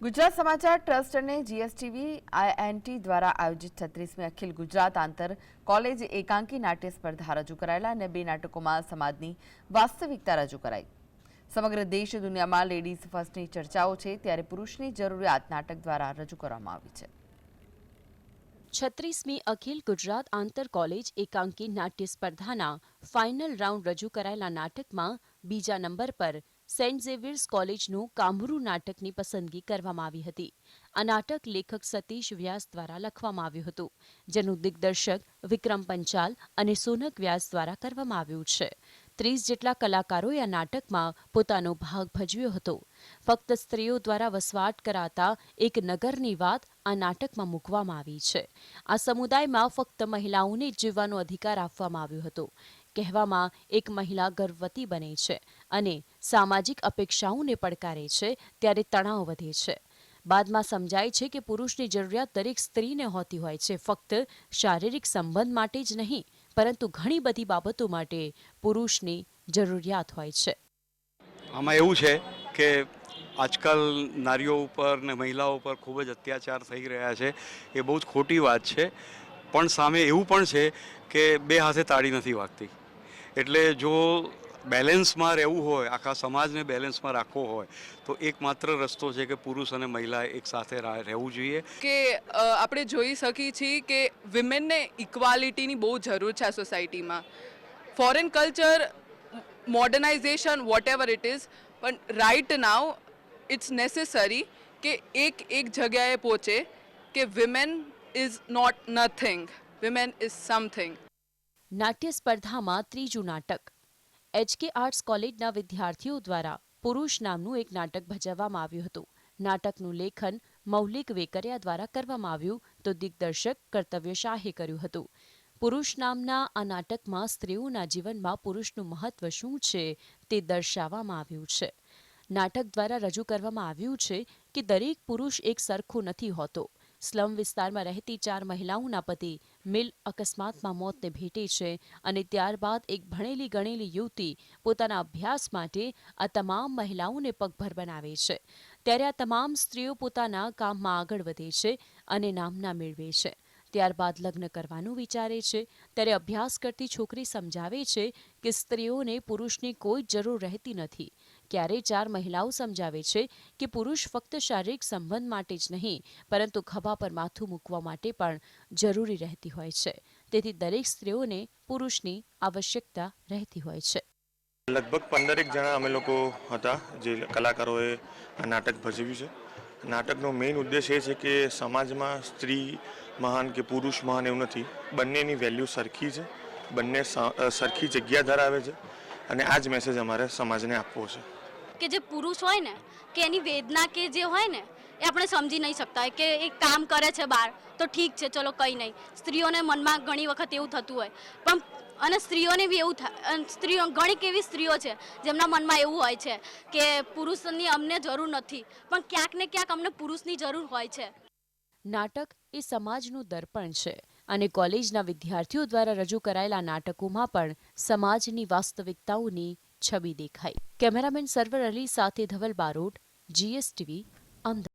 ગુજરાત સમાચાર ટ્રસ્ટ અને GSTV INT દ્વારા આયોજિત છત્રીસમી અખિલ ગુજરાત આંતર કોલેજ એકાંકી નાટ્ય સ્પર્ધા રજૂ કરાયેલા અને બે નાટકોમાં સમાજની વાસ્તવિકતા રજૂ કરાઈ. સમગ્ર દેશ દુનિયામાં લેડીઝ ફર્સ્ટની ચર્ચાઓ છે, ત્યારે પુરુષની જરૂરિયાત નાટક દ્વારા રજૂ કરવામાં આવી છે. છત્રીસમી અખિલ ગુજરાત આંતર કોલેજ એકાંકી નાટ્ય સ્પર્ધાના ફાઇનલ રાઉન્ડ રજૂ કરાયેલા નાટકમાં બીજા નંબર પર સેન્ટ ઝેવિયર્સ કોલેજનું કામરૂ નાટકની પસંદગી કરવામાં આવી હતી. આ નાટક લેખક સતીશ વ્યાસ દ્વારા લખવામાં આવ્યું હતું, જેનું દિગ્દર્શક વિક્રમ પંચાલ અને સોનક વ્યાસ દ્વારા કરવામાં આવ્યું છે. ત્રીસ જેટલા કલાકારોએ આ નાટકમાં પોતાનો ભાગ ભજવ્યો હતો. ફક્ત સ્ત્રીઓ દ્વારા વસવાટ કરાતા એક નગરની વાત આ નાટકમાં મૂકવામાં આવી છે. આ સમુદાયમાં ફક્ત મહિલાઓને જીવવાનો અધિકાર આપવામાં આવ્યો હતો. કહેવામાં એક મહિલા ગર્ભવતી બને છે અને સામાજિક અપેક્ષાઓને પડકારે છે ત્યારે તણાવ વધે છે. બાદમાં સમજાય છે કે પુરુષની જરૂરિયાત દરેક સ્ત્રીને હોતી હોય છે. ફક્ત શારીરિક સંબંધ માટે જ નહીં, પરંતુ ઘણી બધી બાબતો માટે પુરુષની જરૂરિયાત હોય છે. આમાં એવું છે કે આજકાલ નારીઓ ઉપર ને મહિલાઓ ઉપર ખૂબ જ અત્યાચાર થઈ રહ્યા છે. એ બહુ જ ખોટી વાત છે. પણ સામે એવું પણ છે કે બે હાથે તાળી નથી વાગતી. એટલે જો બેલેન્સમાં રહેવું હોય, આખા સમાજને બેલેન્સમાં રાખવો હોય, તો એકમાત્ર રસ્તો છે કે પુરુષ અને મહિલા એક સાથે રહેવું જોઈએ. કે આપણે જોઈ શકીએ છીએ કે વિમેનને ઇક્વાલિટીની બહુ જરૂર છે આ સોસાયટીમાં foreign culture modernisation whatever it is પણ રાઇટ નાવ ઇટ્સ નેસેસરી કે એક એક જગ્યાએ પહોંચે કે women is not nothing women is something નાટ્ય સ્પર્ધામાં ત્રીજું નાટક. એચકે આર્ટ્સ કોલેજના વિદ્યાર્થીઓ દ્વારા પુરુષ નામનું એક નાટક ભજવવામાં આવ્યું હતું. નાટકનું લેખન મૌલિક વેકરિયા દ્વારા કરવામાં આવ્યું તો દિગ્દર્શક કર્તવ્ય શાહે કર્યું હતું. પુરુષ નામના આ નાટકમાં સ્ત્રીઓના જીવનમાં પુરુષનું મહત્વ શું છે તે દર્શાવવામાં આવ્યું છે. નાટક દ્વારા રજૂ કરવામાં આવ્યું છે કે દરેક પુરુષ એક સરખો નથી હોતો. સ્લમ વિસ્તારમાં રહેતી ચાર મહિલાઓના પતિ મિલ અકસ્માતમાં મોતને ભેટે છે અને ત્યારબાદ એક ભણેલી ગણેલી યુવતી પોતાના અભ્યાસ માટે આ તમામ મહિલાઓને પગભર બનાવે છે. ત્યારે આ તમામ સ્ત્રીઓ પોતાના કામમાં આગળ વધે છે અને નામના મેળવે છે. ત્યારબાદ લગ્ન કરવાનું વિચારે છે. ત્યારે અભ્યાસ કરતી છોકરી સમજાવે છે કે સ્ત્રીઓને પુરુષની કોઈ જરૂર રહેતી નથી. ક્યારે ચાર મહિલાઓ સમજાવે છે કે પુરુષ ફક્ત શારીરિક સંબંધ માટે જ નહીં, પરંતુ ખભા પર માથું મૂકવા માટે પણ જરૂરી રહેતી હોય છે. તેથી દરેક સ્ત્રીઓને પુરુષની આવશ્યકતા રહેતી હોય છે. લગભગ પંદરેક જણા અમે લોકો હતા જે કલાકારોએ નાટક ભજવ્યું છે. નાટકનો મેઇન ઉદ્દેશ એ છે કે સમાજમાં સ્ત્રી મહાન કે પુરુષ મહાન એવું નથી. બંનેની વેલ્યુ સરખી છે. બંને સરખી જગ્યા ધરાવે છે અને આ જ મેસેજ અમારે સમાજને આપવો છે. કે જે પુરુષ હોય ને, કે એની વેદના કે જે હોય ને, એ આપણે સમજી નહીં શકતા. હોય કે એ કામ કરે છે બહાર તો ઠીક છે, ચલો કંઈ નહીં. સ્ત્રીઓને મનમાં ઘણી વખત એવું થતું હોય. પણ, અને સ્ત્રીઓને બી એવું થાય સ્ત્રીઓ ઘણી એવી સ્ત્રીઓ છે, જેમના મનમાં એવું હોય છે કે પુરુષની અમને જરૂર નથી, પણ ક્યાંક ને ક્યાંક અમને પુરુષની જરૂર હોય છે. નાટક એ સમાજનું દર્પણ છે અને કોલેજના વિદ્યાર્થીઓ દ્વારા રજૂ કરાયેલા નાટકોમાં પણ સમાજની વાસ્તવિકતાઓની છબી દેખાઈ. કેમેરામેન સરવર અલી સાથે ધવલ બારોટ જીએસટીવી અમદાવાદ